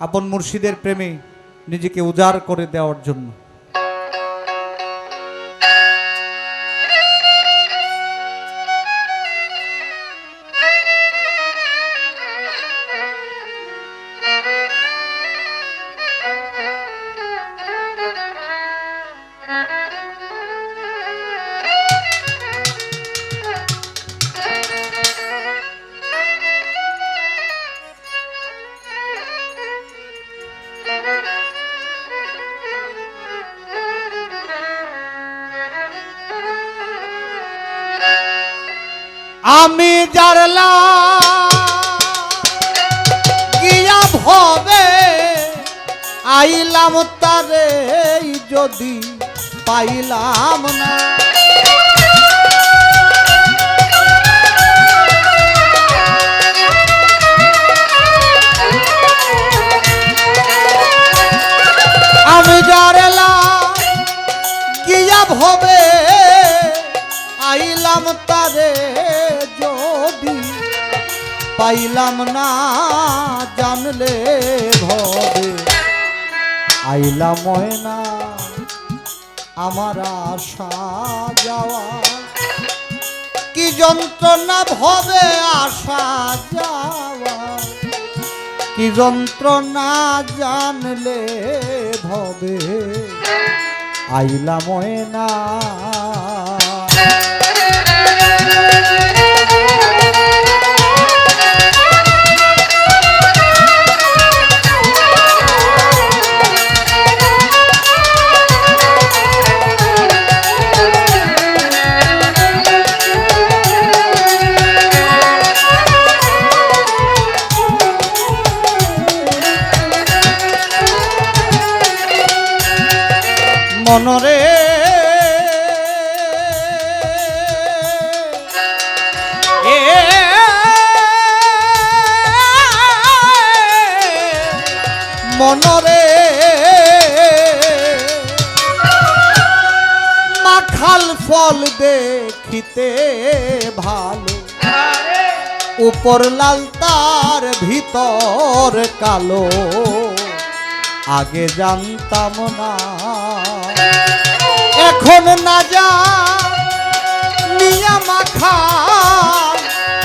আপন মুর্শিদের প্রেমে নিজেকে উজাড় করে দেওয়ার জন্য। আমি জারলা। গিয়া ভবে আইলাম তারে যদি পাইলাম না। আইলাম তারে যদি, পাইলাম না জানলে ভবে। আইলাম না আমার আশা যাওয়া। কি যন্ত্রণা ভবে আশা যাওয়া। কি যন্ত্রণা জানলে ভবে। আইলাম না মনরে। মনরে। মাখাল ফল দেখিতে ভালো। উপর লাল তার ভিতর কালো। আগে জানতাম না। এখন না যা, নিয়া মাখা,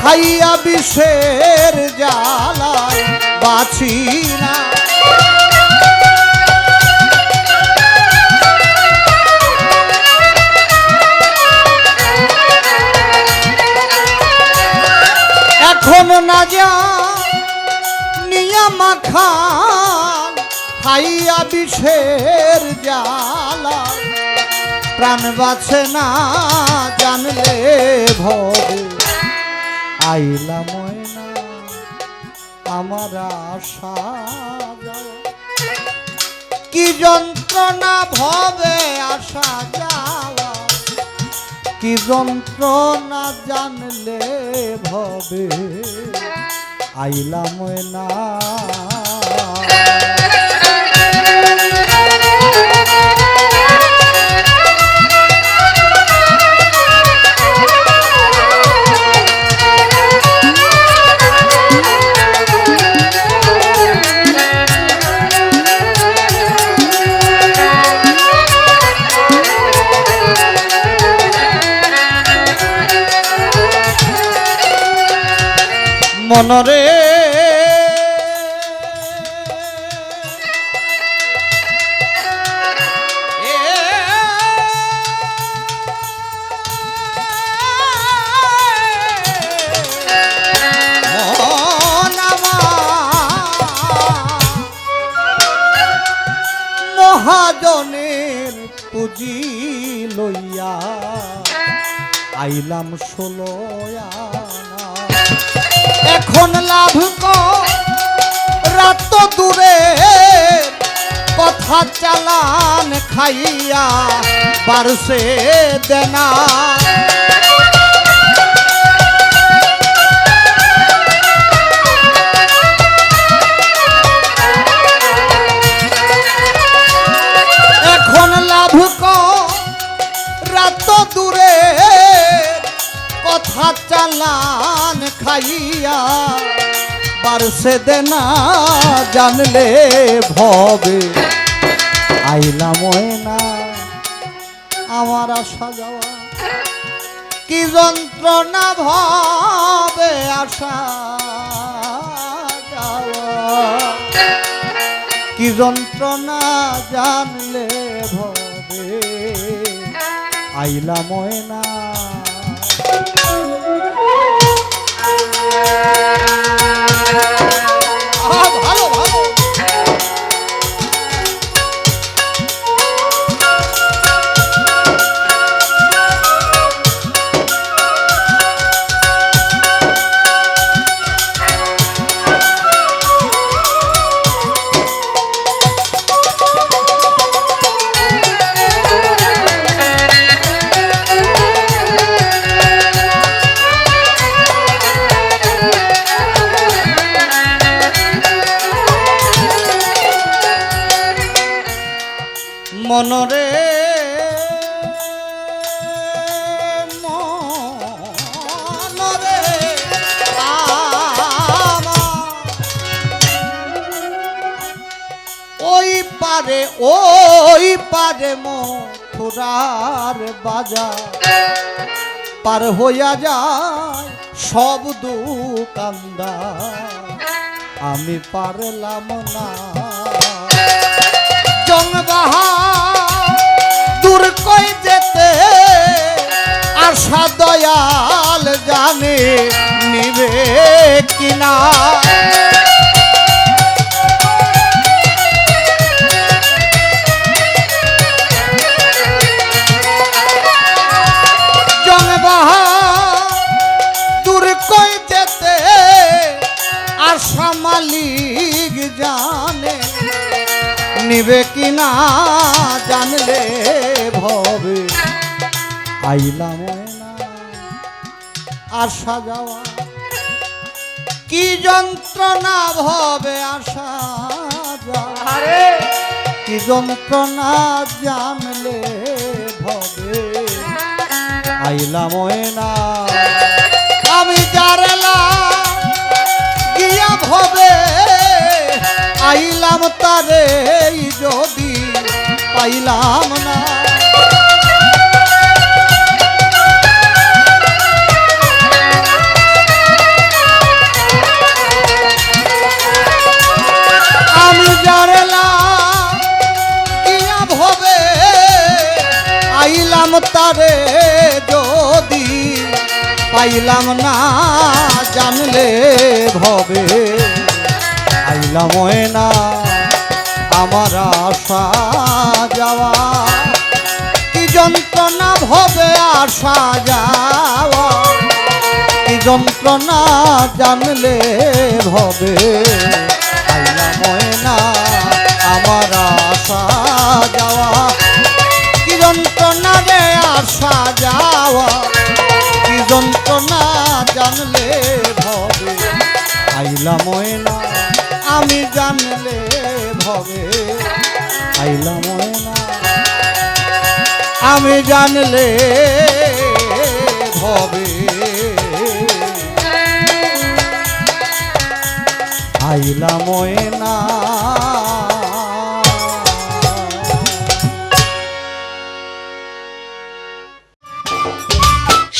খাইয়া বিষের জ্বালায় বাছি না। এখন না যা, নিয়া মাখা খাইয়া বিষের জ্বালা। প্রাণ বাছে না জানলে ভবে আইলা ময়না, আমার আশা। কি যন্ত্রণা ভবে আশা যাওয়া কি যন্ত্রণা জানলে ভবে। আইলা ময়না মনরে। মন মহাজনের পুঁজি লইয়া আইলাম ষোলো আনা এখন লাভ রাত দূরে, কথা চালান খাইয়া, বারসে দেনা। এখন লাভ রাত দূরে, কথা চালান খাইয়া সে দেনা জানলে ভবে। আইলাম না আমার আসা যাওয়া। কি যন্ত্রণা ভবে যাওয়া। কি যন্ত্রণা জানলে ভবে। আইলা ময়না। Thank you. মনরে ওই পারে ওই পারে মথুরার বাজার। পার হইয়া যায় সব দোকানদার আমি পারলাম না। জংবাহা দূর কই যেতে? আশা দয়াল জানে নিবে কিনা? নিবে কিনা জানলে? আইলাম আসা যাওয়া। কি যন্ত্রণা ভবে আসা যাওয়া। কি যন্ত্রণা জানলে ভবে। আইলাম না আমি জারলাম গিয়া ভবে। আইলাম তারে যদি পাইলাম না। তারে যদি পাইলাম না, জানলে ভবে। আইলাম না আমার আশা যাওয়া। কি যন্ত্রণা ভবে আসা যাওয়া। কি যন্ত্রণা জানলে ভবে। আইলাম না আমার আশা যাওয়া। কি যন্ত্রণা রে আসা যাওয়া কি যন্ত্রণা জানলে ভবে? আইলাম না আমি জানলে ভবে। আইলাম না আমি জানলে ভবে। আইলাম না